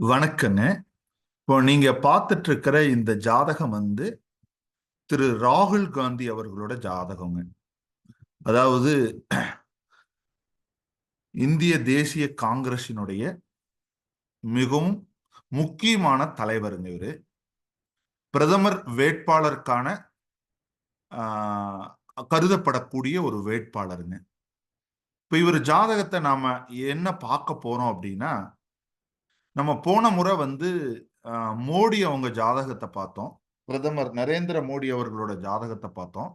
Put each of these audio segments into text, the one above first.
வணக்கங்க. இப்போ நீங்க பார்த்துட்டு இருக்கிற இந்த ஜாதகம் வந்து திரு ராகுல் காந்தி அவர்களோட ஜாதகங்க. அதாவது இந்திய தேசிய காங்கிரசினுடைய மிகவும் முக்கியமான தலைவருங்க இவரு. பிரதமர் வேட்பாளருக்கான ஆஹ், கருதப்படக்கூடிய ஒரு வேட்பாளருங்க. இப்போ இவர் ஜாதகத்தை நாம் என்ன பார்க்க போகிறோம் அப்படின்னா நம்ம போன முறை வந்து மோடி அவங்க ஜாதகத்தை பார்த்தோம். பிரதமர் நரேந்திர மோடி அவர்களோட ஜாதகத்தை பார்த்தோம்.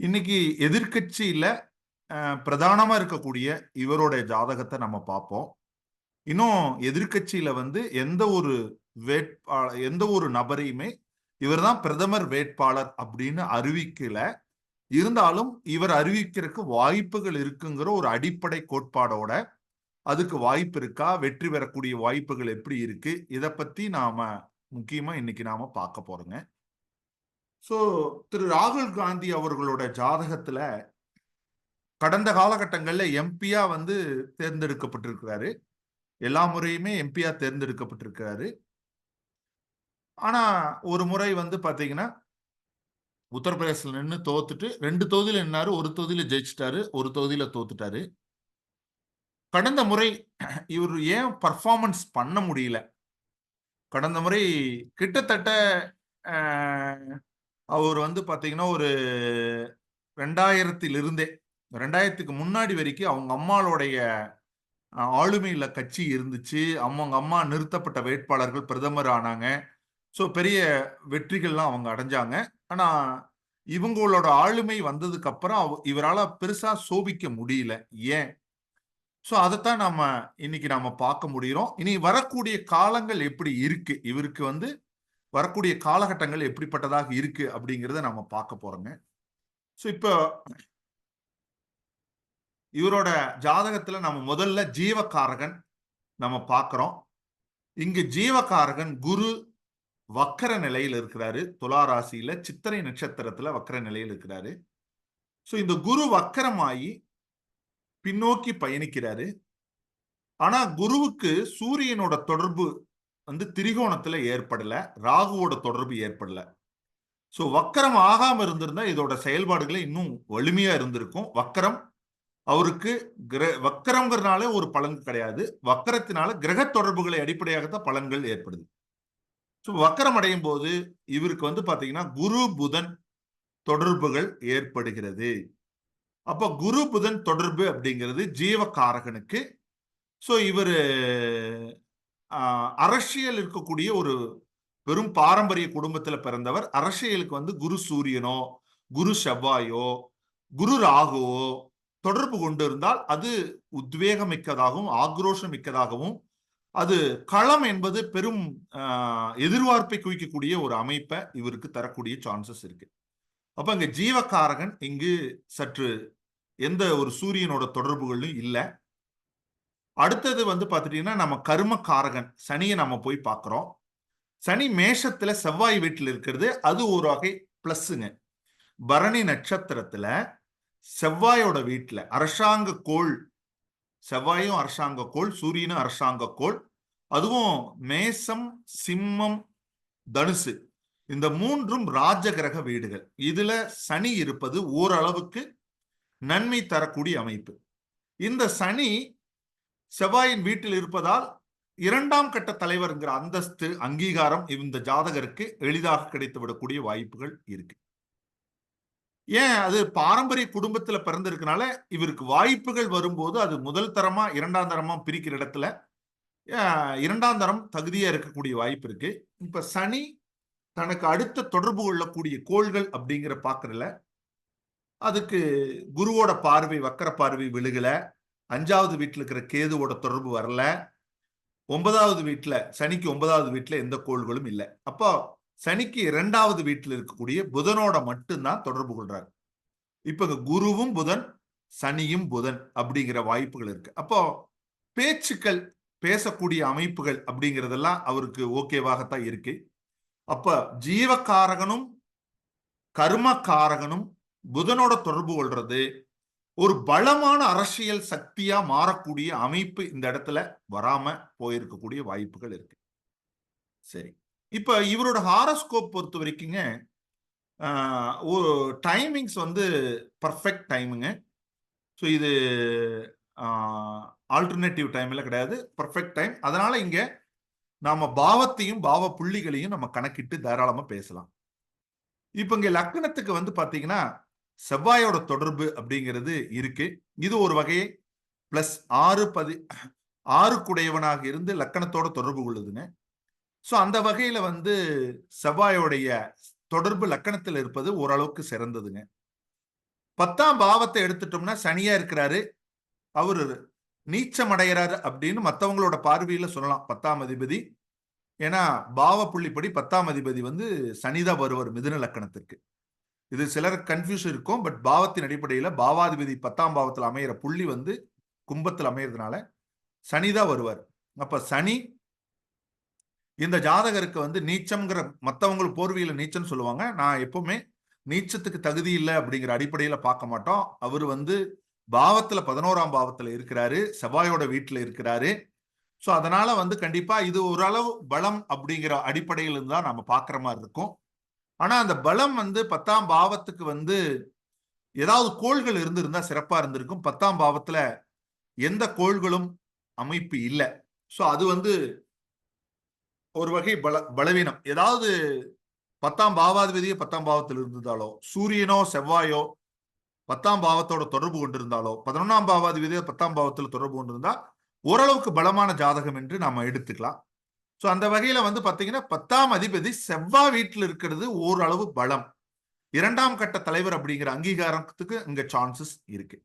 இன்னைக்கு எதிர்கட்சியில் பிரதானமாக இருக்கக்கூடிய இவரோட ஜாதகத்தை நம்ம பார்ப்போம். இன்னும் எதிர்க்கட்சியில வந்து எந்த ஒரு வேட்பாளர் எந்த ஒரு நபரையுமே இவர் தான் பிரதமர் வேட்பாளர் அப்படின்னு அறிவிக்கல. இருந்தாலும் இவர் அறிவிக்கிறதுக்கு வாய்ப்புகள் இருக்குங்கிற ஒரு அடிப்படை கோட்பாடோட அதுக்கு வாய்ப்பு இருக்கா? வெற்றி பெறக்கூடிய வாய்ப்புகள் எப்படி இருக்கு? இதை பத்தி நாம முக்கியமா இன்னைக்கு நாம பார்க்க போறோங்க. ஸோ திரு ராகுல் காந்தி அவர்களோட ஜாதகத்துல கடந்த காலகட்டங்களில் எம்பியா வந்து தேர்ந்தெடுக்கப்பட்டிருக்கிறாரு. எல்லா முறையுமே எம்பியா தேர்ந்தெடுக்கப்பட்டிருக்கிறாரு. ஆனா ஒரு முறை வந்து பாத்தீங்கன்னா உத்தரப்பிரதேசத்தில் நின்று தோத்துட்டு ரெண்டு தொகுதியில் நின்னாரு ஒரு தொகுதியில் ஜெயிச்சிட்டாரு ஒரு தொகுதியில் தோத்துட்டாரு. கடந்த முறை இவர் ஏன் பர்ஃபார்மன்ஸ் பண்ண முடியல? கடந்த முறை கிட்டத்தட்ட அவர் வந்து பார்த்தீங்கன்னா ஒரு ரெண்டாயிரத்திலிருந்தே ரெண்டாயிரத்துக்கு முன்னாடி வரைக்கும் அவங்க அம்மாளுடைய ஆளுமையில் ஆளுமையில கட்சி இருந்துச்சு. அவங்க அம்மா நிறுத்தப்பட்ட வேட்பாளர்கள் பிரதமர் ஆனாங்க. ஸோ பெரிய வெற்றிகள்லாம் அவங்க அடைஞ்சாங்க. ஆனா இவங்களோட ஆளுமை வந்ததுக்கு அப்புறம் அவ- இவரால பெருசா சோபிக்க முடியல. ஏன்? ஸோ அதைத்தான் நாம இன்னைக்கு நாம பார்க்க முடிகிறோம். இனி வரக்கூடிய காலங்கள் எப்படி இருக்கு? இவருக்கு வந்து வரக்கூடிய காலகட்டங்கள் எப்படிப்பட்டதாக இருக்கு அப்படிங்கிறத நாம பார்க்க போறோங்க. ஸோ இப்போ இவரோட ஜாதகத்துல நம்ம முதல்ல ஜீவகாரகன் நம்ம பார்க்குறோம். இங்கு ஜீவகாரகன் குரு வக்கர நிலையில் இருக்கிறாரு. துலா ராசியில சித்திரை நட்சத்திரத்துல வக்கர நிலையில் இருக்கிறாரு. ஸோ இந்த குரு வக்கரமாயி பின்னோக்கி பயணிக்கிறாரு. ஆனா குருவுக்கு சூரியனோட தொடர்பு வந்து திரிகோணத்துல ஏற்படல. ராகுவோட தொடர்பு ஏற்படல. ஸோ வக்கரம் ஆகாம இருந்திருந்தா இதோட செயல்பாடுகளை இன்னும் வலிமையா இருந்திருக்கும். வக்கரம் அவருக்கு கிர வக்கரங்கிறனாலே ஒரு பலன் கிடையாது. வக்கரத்தினால கிரக தொடர்புகளை அடிப்படையாகத்தான் பலன்கள் ஏற்படுது. ஸோ வக்கரம் அடையும் போது இவருக்கு வந்து பாத்தீங்கன்னா குரு புதன் தொடர்புகள் ஏற்படுகிறது. அப்ப குரு புதன் தொடர்பு அப்படிங்கிறது ஜீவகாரகனுக்கு. ஸோ இவர் அரசியல் இருக்கக்கூடிய ஒரு பெரும் பாரம்பரிய குடும்பத்துல பிறந்தவர். அரசியலுக்கு வந்து குரு சூரியனோ குரு செவ்வாயோ குரு ராகுவோ தொடர்பு கொண்டு இருந்தால் அது உத்வேகமிக்கதாகவும் ஆக்ரோஷம் மிக்கதாகவும் அது களம் என்பது பெரும் எதிர்பார்ப்பை குவிக்கக்கூடிய ஒரு அமைப்பை இவருக்கு தரக்கூடிய சான்சஸ் இருக்கு. அப்ப இங்க ஜீவகாரகன் இங்கு சற்று எந்த ஒரு சூரியனோட தொடர்புகளும் இல்லை. அடுத்தது வந்து பார்த்துட்டீங்கன்னா நம்ம கர்மகாரகன் சனியை நம்ம போய் பார்க்குறோம் சனி மேஷத்துல செவ்வாய் வீட்டில் இருக்கிறது அது ஒரு வகை பிளஸ்ஸுங்க பரணி நட்சத்திரத்துல செவ்வாயோட வீட்டில் அரசாங்க கோள் செவ்வாயும் அரசாங்க கோள் சூரியனும் அரசாங்க கோள் அதுவும் மேசம் சிம்மம் தனுசு. இந்த மூன்றும் ராஜகிரக வீடுகள். இதுல சனி இருப்பது ஓரளவுக்கு நன்மை தரக்கூடிய அமைப்பு. இந்த சனி செவ்வாயின் வீட்டில் இருப்பதால் இரண்டாம் கட்ட தலைவர்ங்கிற அந்தஸ்து அங்கீகாரம் இந்த ஜாதகருக்கு எளிதாக கிடைத்து விடக்கூடிய வாய்ப்புகள் இருக்கு. ஏன்? அது பாரம்பரிய குடும்பத்துல பிறந்திருக்கனால இவருக்கு வாய்ப்புகள் வரும்போது அது முதல் தரமா இரண்டாம் தரமா பிரிக்கிற இடத்துல இரண்டாம் தரம் தகுதியா இருக்கக்கூடிய வாய்ப்பு இருக்கு. இப்ப சனி தனக்கு அடுத்த தொடர்பு கொள்ளக்கூடிய கோள்கள் அப்படிங்கிற பாக்குறல அதுக்கு குருவோட பார்வை வக்கர பார்வை விழுகல. அஞ்சாவது வீட்டில் இருக்கிற கேதுவோட தொடர்பு வரல. ஒன்பதாவது வீட்டில் சனிக்கு ஒன்பதாவது வீட்டில் எந்த கோள்களும் இல்லை. அப்போ சனிக்கு இரண்டாவது வீட்டில் இருக்கக்கூடிய புதனோட மட்டும்தான் தொடர்பு கொள்றாரு. இப்ப குருவும் புதன் சனியும் புதன் அப்படிங்கிற வாய்ப்புகள் இருக்கு. அப்போ பேச்சுக்கள் பேசக்கூடிய அமைப்புகள் அப்படிங்கிறதெல்லாம் அவருக்கு ஓகேவாகத்தான் இருக்கு. அப்ப ஜீவக்காரகனும் கர்மக்காரகனும் புதனோட தொடர்பு கொள்றது ஒரு பலமான அரசியல் சக்தியா மாறக்கூடிய அமைப்பு இந்த இடத்துல வராம போயிருக்கக்கூடிய வாய்ப்புகள் இருக்கு. சரி. இப்ப இவரோட ஹாரஸ்கோப் பொறுத்த வரைக்குங்க டைமிங்ஸ் வந்து பர்ஃபெக்ட் டைமுங்க ஸோ இது ஆல்டர்னேட்டிவ் டைமில் கிடையாது. பர்ஃபெக்ட் டைம் அதனால இங்க நாம பாவத்தையும் பாவ புள்ளிகளையும் நம்ம கணக்கிட்டு தாராளமா பேசலாம். இப்ப இங்க லக்னத்துக்கு வந்து பாத்தீங்கன்னா செவ்வாயோட தொடர்பு அப்படிங்கிறது இருக்கு. இது ஒரு வகையை பிளஸ் ஆறு பதி ஆறு குடையவனாக இருந்து லக்கணத்தோட தொடர்பு கொள்ளுதுங்க. ஸோ அந்த வகையில வந்து செவ்வாயோடைய தொடர்பு லக்கணத்தில் இருப்பது ஓரளவுக்கு சிறந்ததுங்க. பத்தாம் பாவத்தை எடுத்துட்டோம்னா சனியா இருக்கிறாரு அவரு நீச்சம் அடைகிறாரு அப்படின்னு மற்றவங்களோட பார்வையில சொல்லலாம். பத்தாம் அதிபதி. ஏன்னா பாவ புள்ளிப்படி பத்தாம் அதிபதி வந்து சனிதா வருவார் மிதுன லக்கணத்திற்கு. இது சிலருக்கு கன்ஃபியூஸ் இருக்கும் பட் பாவத்தின் அடிப்படையில் பாவாதிபதி பத்தாம் பாவத்தில் அமையிற புள்ளி வந்து கும்பத்தில் அமையறதுனால சனிதான் வருவார். அப்ப சனி இந்த ஜாதகருக்கு வந்து நீச்சம்ங்கிற மற்றவங்க போர்வியில நீச்சம்னு சொல்லுவாங்க. நான் எப்பவுமே நீச்சத்துக்கு தகுதி இல்லை அப்படிங்கிற அடிப்படையில பார்க்க மாட்டோம். அவர் வந்து பாவத்துல பதினோராம் பாவத்துல இருக்கிறாரு. செவ்வாயோட வீட்டுல இருக்கிறாரு. ஸோ அதனால வந்து கண்டிப்பா இது ஓரளவு பலம் அப்படிங்கிற அடிப்படையில் தான் நம்ம பார்க்குற மாதிரி இருக்கும். ஆனா அந்த பலம் வந்து பத்தாம் பாவத்துக்கு வந்து ஏதாவது கோள்கள் இருந்திருந்தா சிறப்பா இருந்திருக்கும். பத்தாம் பாவத்துல எந்த கோள்களும் அமைப்பு இல்லை. ஸோ அது வந்து ஒரு வகை பல பலவீனம். ஏதாவது பத்தாம் பாவாதிபதியே பத்தாம் பாவத்தில் இருந்ததாலோ சூரியனோ செவ்வாயோ பத்தாம் பாவத்தோட தொடர்பு கொண்டிருந்தாலோ பதினொன்னாம் பாவாதிபதியோ பத்தாம் பாவத்தில் தொடர்பு கொண்டிருந்தா ஓரளவுக்கு பலமான ஜாதகம் என்று நாம எடுத்துக்கலாம். ஸோ அந்த வகையில வந்து பாத்தீங்கன்னா பத்தாம் அதிபதி செவ்வாய் வீட்டில் இருக்கிறது ஓரளவு பலம். இரண்டாம் கட்ட தலைவர் அப்படிங்கிற அங்கீகாரத்துக்கு இங்க சான்சஸ் இருக்கு.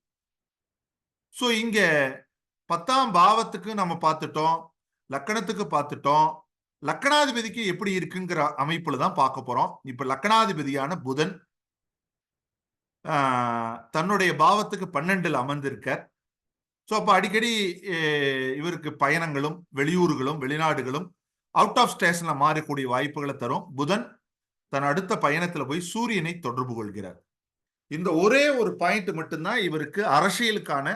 ஸோ இங்க பத்தாம் பாவத்துக்கு நம்ம பார்த்துட்டோம் லக்கணத்துக்கு பார்த்துட்டோம் லக்கணாதிபதிக்கு எப்படி இருக்குங்கிற அமைப்புல தான் பார்க்க போறோம். இப்ப லக்கணாதிபதியான புதன் தன்னுடைய பாவத்துக்கு பன்னெண்டில் அமர்ந்திருக்கார். ஸோ அப்போ அடிக்கடி இவருக்கு பயணங்களும் வெளியூர்களும் வெளிநாடுகளும் அவுட் ஆஃப் ஸ்டேஷன்ல மாறக்கூடிய வாய்ப்புகளை தரும். புதன் தன் அடுத்த பயணத்துல போய் சூரியனை தொடர்பு கொள்கிறார். இந்த ஒரே ஒரு பாயிண்ட் மட்டும்தான் இவருக்கு அரசியலுக்கான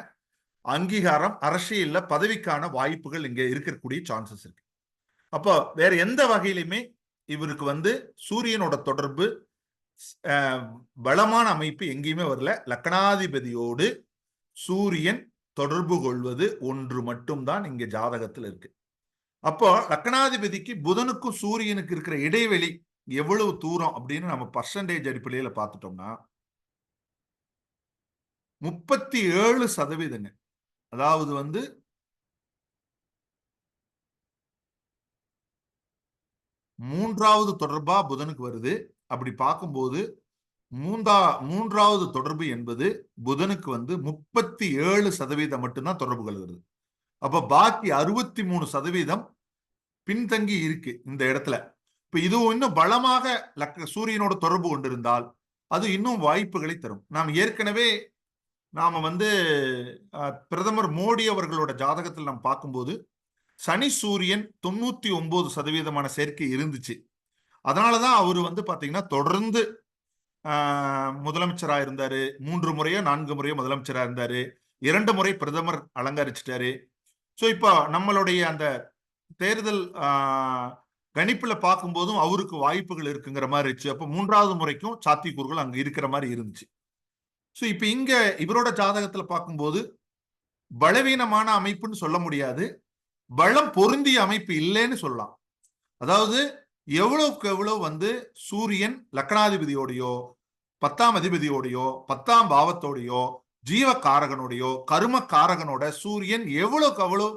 அங்கீகாரம் அரசியல்ல பதவிக்கான வாய்ப்புகள் இங்க இருக்கக்கூடிய சான்சஸ் இருக்கு. அப்போ வேற எந்த வகையிலுமே இவருக்கு வந்து சூரியனோட தொடர்பு பலமான அமைப்பு எங்கேயுமே வரல. லக்கணாதிபதியோடு சூரியன் தொடர்பு கொள்வது ஒன்று மட்டும்தான் இங்க ஜாதகத்தில் இருக்கு. அப்போ லக்கணாதிபதிக்கு புதனுக்கும் சூரியனுக்கு இருக்கிற இடைவெளி எவ்வளவு தூரம் அப்படின்னு நம்ம பர்சன்டேஜ் அடிப்படையில பார்த்துட்டோம்னா முப்பத்தி ஏழு சதவீதங்க. அதாவது வந்து மூன்றாவது தொடர்பா புதனுக்கு வருது. அப்படி பார்க்கும்போது மூன்றா மூன்றாவது தொடர்பு என்பது புதனுக்கு வந்து முப்பத்தி ஏழு சதவீதம் மட்டும்தான் தொடர்பு கொள்கிறது. அப்ப பாக்கி அறுபத்தி மூணு சதவீதம் பின்தங்கி இருக்கு இந்த இடத்துல. இப்ப இது இன்னும் பலமாக லக்க சூரியனோட தொடர்பு கொண்டிருந்தால் அது இன்னும் வாய்ப்புகளை தரும். நாம் ஏற்கனவே நாம வந்து பிரதமர் மோடி அவர்களோட ஜாதகத்தில் நாம் பார்க்கும்போது சனி சூரியன் தொண்ணூத்தி ஒன்பது சதவீதமான சேர்க்கை இருந்துச்சு. அதனாலதான் அவர் வந்து பாத்தீங்கன்னா தொடர்ந்து முதலமைச்சரா இருந்தாரு. மூன்று முறையோ நான்கு முறையோ முதலமைச்சரா இருந்தாரு. இரண்டு முறை பிரதமர் அலங்கரிச்சிட்டாரு. ஸோ இப்போ நம்மளுடைய அந்த தேர்தல் கணிப்புல பார்க்கும்போதும் அவருக்கு வாய்ப்புகள் இருக்குங்கிற மாதிரி இருந்துச்சு. அப்போ மூன்றாவது முறைக்கும் சாத்தியக்கூறுகள் அங்கே இருக்கிற மாதிரி இருந்துச்சு. ஸோ இப்போ இங்க இவரோட ஜாதகத்துல பார்க்கும்போது பலவீனமான அமைப்புன்னு சொல்ல முடியாது. பலம் பொருந்திய அமைப்பு இல்லைன்னு சொல்லலாம். அதாவது எவ்வளவுக்கு எவ்வளவு வந்து சூரியன் லக்னாதிபதியோடையோ பத்தாம் அதிபதியோடையோ பத்தாம் பாவத்தோடையோ ஜீவகாரகனோடையோ கரும காரகனோட சூரியன் எவ்வளவுக்கு அவ்வளவு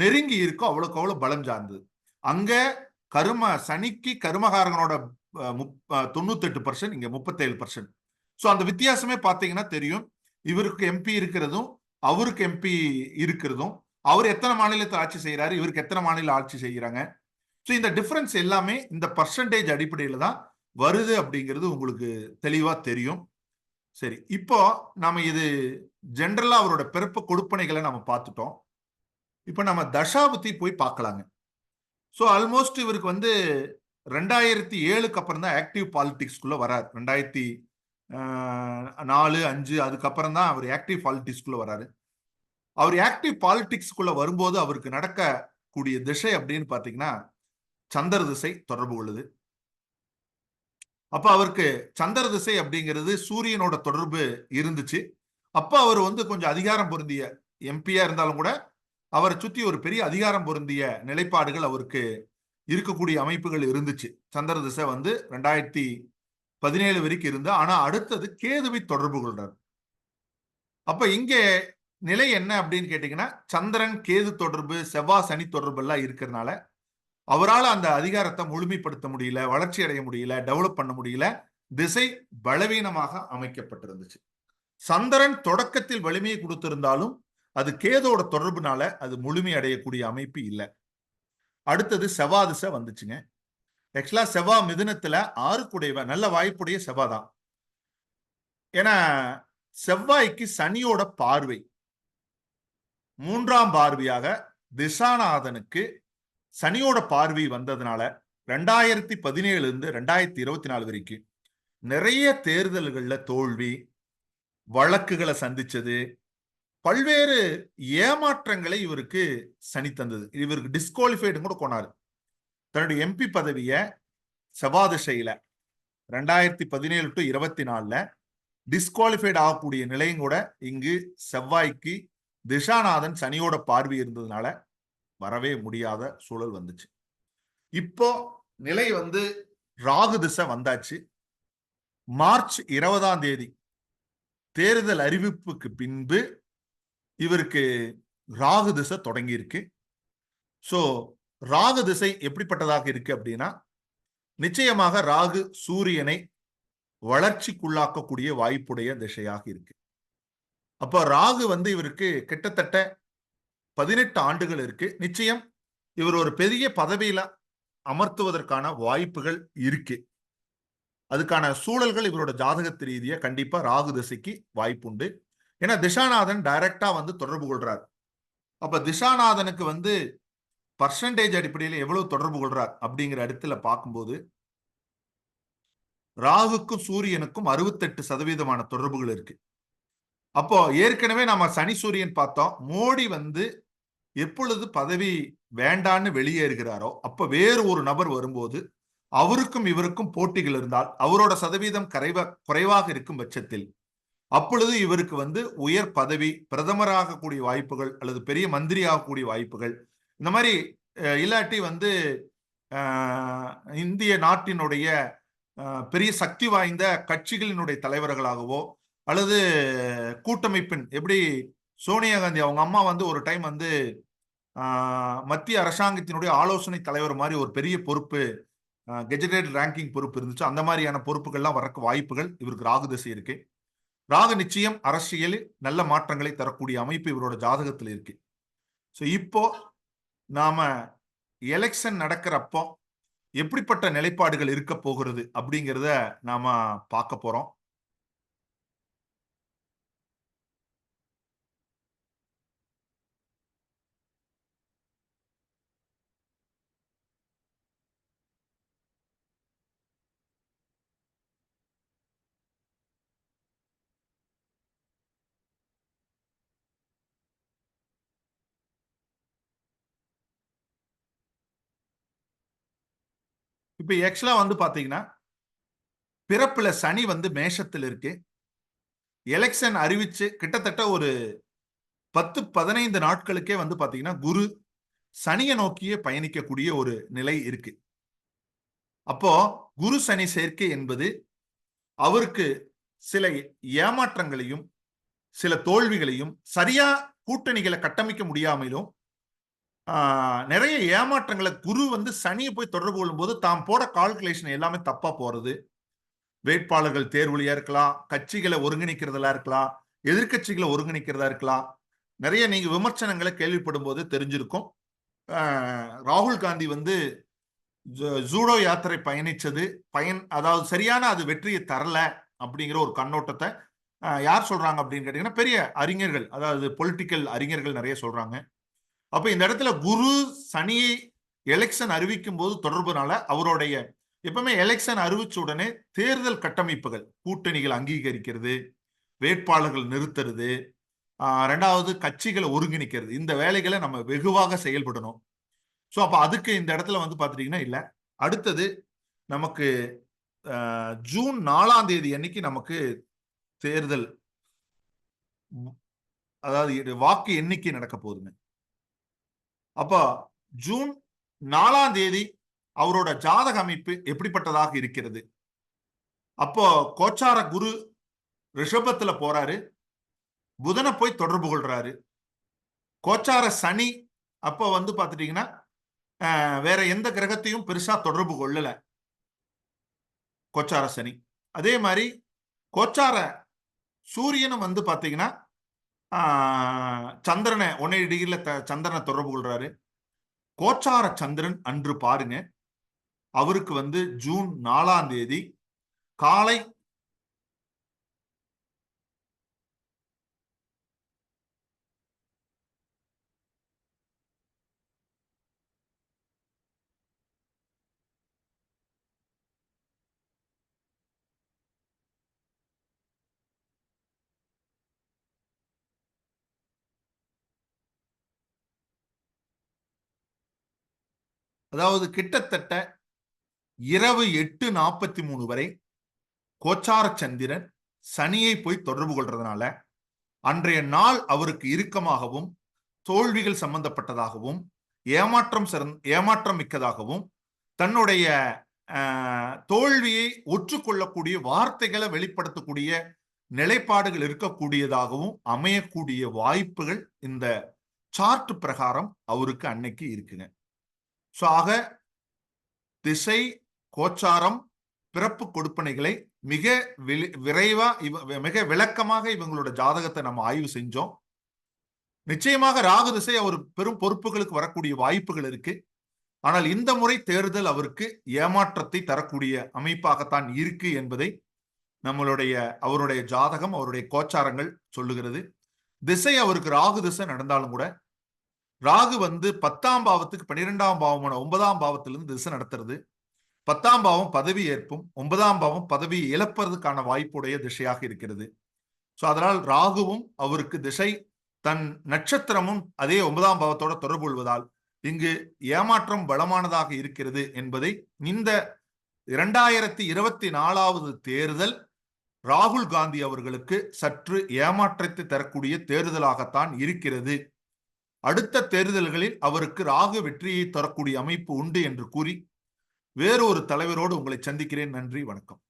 நெருங்கி இருக்கோ அவ்வளவுக்கு அவ்வளவு பலம் சார்ந்தது. அங்க கரும சனிக்கு கருமகாரகனோட தொண்ணூத்தெட்டு பர்சன்ட் இங்க முப்பத்தேழு பர்சன்ட் ஸோ அந்த வித்தியாசமே பார்த்தீங்கன்னா தெரியும். இவருக்கு எம்பி இருக்கிறதும் அவருக்கு எம்பி இருக்கிறதும் அவர் எத்தனை மாநிலத்தில் ஆட்சி செய்கிறாரு இவருக்கு எத்தனை மாநில ஆட்சி செய்கிறாங்க? ஸோ இந்த டிஃப்ரென்ஸ் எல்லாமே இந்த பர்சன்டேஜ் அடிப்படையில் தான் வருது அப்படிங்கிறது உங்களுக்கு தெளிவாக தெரியும். சரி இப்போ நம்ம இது ஜென்ரலாக அவரோட பிறப்பு கொடுப்பனைகளை நம்ம பார்த்துட்டோம். இப்போ நம்ம தசாபதி போய் பார்க்கலாங்க. ஸோ ஆல்மோஸ்ட் இவருக்கு வந்து ரெண்டாயிரத்தி ஏழுக்கு அப்புறம் தான் ஆக்டிவ் பாலிடிக்ஸ்குள்ள வரார். ரெண்டாயிரத்தி நாலு அஞ்சு அதுக்கப்புறம் தான் அவர் ஆக்டிவ் பாலிடிக்ஸ்குள்ள வராரு. அவர் ஆக்டிவ் பாலிடிக்ஸ்குள்ள வரும்போது அவருக்கு நடக்கக்கூடிய திசை அப்படின்னு பார்த்தீங்கன்னா சந்திர திசை தொடர்பு உள்ளது அப்ப அவருக்கு சந்திர திசை அப்படிங்கிறது சூரியனோட தொடர்பு இருந்துச்சு. அப்ப அவர் வந்து கொஞ்சம் அதிகாரம் பொருந்திய எம்பியா இருந்தாலும் கூட அவரை சுத்தி ஒரு பெரிய அதிகாரம் பொருந்திய நிலைப்பாடுகள் அவருக்கு இருக்கக்கூடிய அமைப்புகள் இருந்துச்சு. சந்திர திசை வந்து ரெண்டாயிரத்தி பதினேழு வரைக்கும் இருந்து ஆனா அடுத்தது கேதுவை தொடர்பு கொள்றார். அப்ப இங்கே நிலை என்ன அப்படின்னு கேட்டீங்கன்னா சந்திரன் கேது தொடர்பு செவ்வாய் சனி தொடர்பு எல்லாம் இருக்கிறதுனால அவரால் அந்த அதிகாரத்தை முழுமைப்படுத்த முடியல வளர்ச்சி அடைய முடியல டெவலப் பண்ண முடியல திசை பலவீனமாக அமைக்கப்பட்டிருந்துச்சு. சந்திரன் தொடக்கத்தில் வலிமையை கொடுத்திருந்தாலும் அது கேதோட தொடர்புனால அது முழுமை அடையக்கூடிய அமைப்பு இல்லை. அடுத்தது செவ்வா திசை வந்துச்சுங்க. ஆக்சுவலா செவ்வா மிதுனத்துல ஆறுக்குடையவ நல்ல வாய்ப்புடைய செவ்வா தான். ஏன்னா செவ்வாய்க்கு சனியோட பார்வை. மூன்றாம் பார்வையாக திசாநாதனுக்கு சனியோட பார்வை வந்ததுனால ரெண்டாயிரத்தி பதினேழுல இருந்து ரெண்டாயிரத்தி இருபத்தி நாலு வரைக்கும் நிறைய தேர்தல்கள்ல தோல்வி வழக்குகளை சந்திச்சது பல்வேறு ஏமாற்றங்களை இவருக்கு சனி தந்தது. இவருக்கு டிஸ்குவாலிஃபைடு கூட கொண்டாரு தன்னுடைய எம்பி பதவிய செவ்வாதிசையில ரெண்டாயிரத்தி பதினேழு டு இருபத்தி நாலுல டிஸ்குவாலிஃபைடு ஆகக்கூடிய நிலையும் கூட இங்கு செவ்வாய்க்கு திசாநாதன் சனியோட பார்வை இருந்ததுனால வரவே முடியாத சூழல் வந்துச்சு. இப்போ நிலை வந்து ராகு திசை வந்தாச்சு. மார்ச் இருபதாம் தேதி தேர்தல் அறிவிப்புக்கு பின்பு இவருக்கு ராகு திசை தொடங்கி இருக்கு ஸோ ராகு திசை எப்படிப்பட்டதாக இருக்கு அப்படின்னா நிச்சயமாக ராகு சூரியனை வளர்ச்சிக்குள்ளாக்கக்கூடிய வாய்ப்புடைய திசையாக இருக்கு. அப்போ ராகு வந்து இவருக்கு கிட்டத்தட்ட பதினெட்டு ஆண்டுகள் இருக்கு. நிச்சயம் இவர் ஒரு பெரிய பதவியில அமர்த்துவதற்கான வாய்ப்புகள் இருக்கு. அதுக்கான சூழல்கள் இவரோட ஜாதகத்து ரீதியா கண்டிப்பா ராகு திசைக்கு வாய்ப்புண்டு. ஏன்னா திசாநாதன் டைரக்டா வந்து தொடர்பு கொள்றார். அப்ப திசாநாதனுக்கு வந்து பர்சன்டேஜ் அடிப்படையில் எவ்வளவு தொடர்பு கொள்றார் அப்படிங்கிற இடத்துல பார்க்கும்போது ராகுக்கும் சூரியனுக்கும் அறுபத்தெட்டு சதவீதமான தொடர்புகள் இருக்கு. அப்போ ஏற்கனவே நம்ம சனி சூரியன் பார்த்தோம். மோடி வந்து எப்பொழுது பதவி வேண்டான்னு வெளியேறுகிறாரோ அப்ப வேறு ஒரு நபர் வரும்போது அவருக்கும் இவருக்கும் போட்டிகள் இருந்தால் அவரோட சதவீதம் கரைவா குறைவாக இருக்கும் பட்சத்தில் அப்பொழுது இவருக்கு வந்து உயர் பதவி பிரதமராக கூடிய வாய்ப்புகள் அல்லது பெரிய மந்திரி ஆகக்கூடிய வாய்ப்புகள் இந்த மாதிரி இல்லாட்டி வந்து இந்திய நாட்டினுடைய பெரிய சக்தி வாய்ந்த கட்சிகளினுடைய தலைவர்களாகவோ அல்லது கூட்டமைப்பின் எப்படி சோனியா காந்தி அவங்க அம்மா வந்து ஒரு டைம் வந்து மத்திய அரசாங்கத்தினுடைய ஆலோசனை தலைவர் மாதிரி ஒரு பெரிய பொறுப்பு கெஜடேட் ரேங்கிங் பொறுப்பு இருந்துச்சு. அந்த மாதிரியான பொறுப்புகள்லாம் வரக்கு வாய்ப்புகள் இவருக்கு ராகு திசை இருக்கு. ராகு நிச்சயம் அரசியலில் நல்ல மாற்றங்களை தரக்கூடிய அமைப்பு இவரோட ஜாதகத்தில் இருக்கு. ஸோ இப்போ நாம எலெக்ஷன் நடக்கிறப்போ எப்படிப்பட்ட நிலைப்பாடுகள் இருக்க போகிறது அப்படிங்கிறத நாம பார்க்க போறோம். இப்போ ஆக்சுவலா வந்து பாத்தீங்கன்னா பிறப்புல சனி வந்து மேஷத்தில் இருக்கு. எலெக்ஷன் அறிவிச்சு கிட்டத்தட்ட ஒரு பத்து பதினைந்து நாட்களுக்கே வந்து பாத்தீங்கன்னா குரு சனியை நோக்கியே பயணிக்கக்கூடிய ஒரு நிலை இருக்கு. அப்போ குரு சனி சேர்க்கை என்பது அவருக்கு சில ஏமாற்றங்களையும் சில தோல்விகளையும் சரியா கூட்டணிகளை கட்டமைக்க முடியாமலும் நிறைய ஏமாற்றங்களை குரு வந்து சனியை போய் தொடர்பு கொள்ளும்போது தாம் போட கால்குலேஷன் எல்லாமே தப்பா போறது. வேட்பாளர்கள் தேர்வுலையா இருக்கலாம் கட்சிகளை ஒருங்கிணைக்கிறதா இருக்கலாம் எதிர்கட்சிகளை ஒருங்கிணைக்கிறதா இருக்கலாம். நிறைய நீங்க விமர்சனங்களை கேள்விப்படும் போது தெரிஞ்சிருக்கும் ராகுல் காந்தி வந்து ஜூடோ யாத்திரை பயணிச்சது. பயன் அதாவது சரியான அது வெற்றியை தரல அப்படிங்கிற ஒரு கண்ணோட்டத்தை யார் சொல்றாங்க அப்படின்னு கேட்டீங்கன்னா பெரிய அறிஞர்கள் அதாவது பொலிட்டிக்கல் அறிஞர்கள் நிறைய சொல்றாங்க. அப்ப இந்த இடத்துல குரு சனியை எலெக்ஷன் அறிவிக்கும் போது தொடர்புனால அவருடைய எப்பவுமே எலெக்ஷன் அறிவிச்ச உடனே தேர்தல் கட்டமைப்புகள் கூட்டணிகள் அங்கீகரிக்கிறது வேட்பாளர்கள் நிறுத்துறது ரெண்டாவது கட்சிகளை ஒருங்கிணைக்கிறது. இந்த வேலைகளை நம்ம வெகுவாக செயல்படணும். ஸோ அப்போ அதுக்கு இந்த இடத்துல வந்து பார்த்துட்டீங்கன்னா இல்லை. அடுத்தது நமக்கு ஜூன் நாலாம் தேதி அன்னைக்கு நமக்கு தேர்தல் அதாவது வாக்கு எண்ணிக்கை நடக்க போகுதுங்க. அப்போ ஜூன் நாலாம் தேதி அவரோட ஜாதக அமைப்பு எப்படிப்பட்டதாக இருக்கிறது? அப்போ கோச்சார குரு ரிஷபத்துல போறாரு. புதனை போய் தொடர்பு கொள்றாரு. கோச்சார சனி அப்போ வந்து பார்த்துட்டீங்கன்னா வேற எந்த கிரகத்தையும் பெருசா தொடர்பு கொள்ளல. கோச்சார சனி. அதே மாதிரி கோச்சார சூரியனும் வந்து பார்த்தீங்கன்னா சந்திரனை ஒன்னே டிகிரில த- சந்திரனை தொடர்பு கொள்றாரு. கோச்சார சந்திரன் அன்று பாருங்க. அவருக்கு வந்து ஜூன் நாலாம் தேதி காலை அதாவது கிட்டத்தட்ட இரவு எட்டு நாற்பத்தி மூணு வரை கோச்சார சந்திரன் சனியை போய் தொடர்பு கொள்றதுனால அன்றைய நாள் அவருக்கு இறுக்கமாகவும் தோல்விகள் சம்பந்தப்பட்டதாகவும் ஏமாற்றம் சிறந் ஏமாற்றம் மிக்கதாகவும் தன்னுடைய தோல்வியை ஒற்றுக்கொள்ளக்கூடிய வார்த்தைகளை வெளிப்படுத்தக்கூடிய நிலைப்பாடுகள் இருக்கக்கூடியதாகவும் அமையக்கூடிய வாய்ப்புகள் இந்த சார்ட் பிரகாரம் அவருக்கு அன்னைக்கு இருக்குங்க. ஸோ ஆக திசை கோச்சாரம் பிறப்பு கொடுப்பனைகளை மிக விரைவா இவ மிக விளக்கமாக இவங்களோட ஜாதகத்தை நம்ம ஆய்வு செஞ்சோம். நிச்சயமாக ராகு திசை அவர் பெரும் பொறுப்புகளுக்கு வரக்கூடிய வாய்ப்புகள் இருக்கு. ஆனால் இந்த முறை தேர்தல் அவருக்கு ஏமாற்றத்தை தரக்கூடிய அமைப்பாகத்தான் இருக்கு என்பதை நம்மளுடைய அவருடைய ஜாதகம் அவருடைய கோச்சாரங்கள் சொல்லுகிறது. திசை அவருக்கு ராகு திசை நடந்தாலும் கூட ராகு வந்து பத்தாம் பாவத்துக்கு பன்னிரெண்டாம் பாவமான ஒன்பதாம் பாவத்திலிருந்து திசை நடத்துறது. பத்தாம் பாவம் பதவி ஏற்பும் ஒன்பதாம் பாவம் பதவி இழப்பதற்கான வாய்ப்புடைய திசையாக இருக்கிறது. ஸோ அதனால் ராகுவும் அவருக்கு திசை தன் நட்சத்திரமும் அதே ஒன்பதாம் பாவத்தோட தொடர்பு கொள்வதால் இங்கு ஏமாற்றம் பலமானதாக இருக்கிறது என்பதை இந்த இரண்டாயிரத்தி இருபத்தி நாலாவது தேர்தல் ராகுல் காந்தி அவர்களுக்கு சற்று ஏமாற்றத்தை தரக்கூடிய தேர்தலாகத்தான் இருக்கிறது. அடுத்த தேர்தல்களில் அவருக்கு ராகு வெற்றியை தரக்கூடிய அமைப்பு உண்டு என்று கூறி வேறொரு தலைவரோடு உங்களை சந்திக்கிறேன். நன்றி வணக்கம்.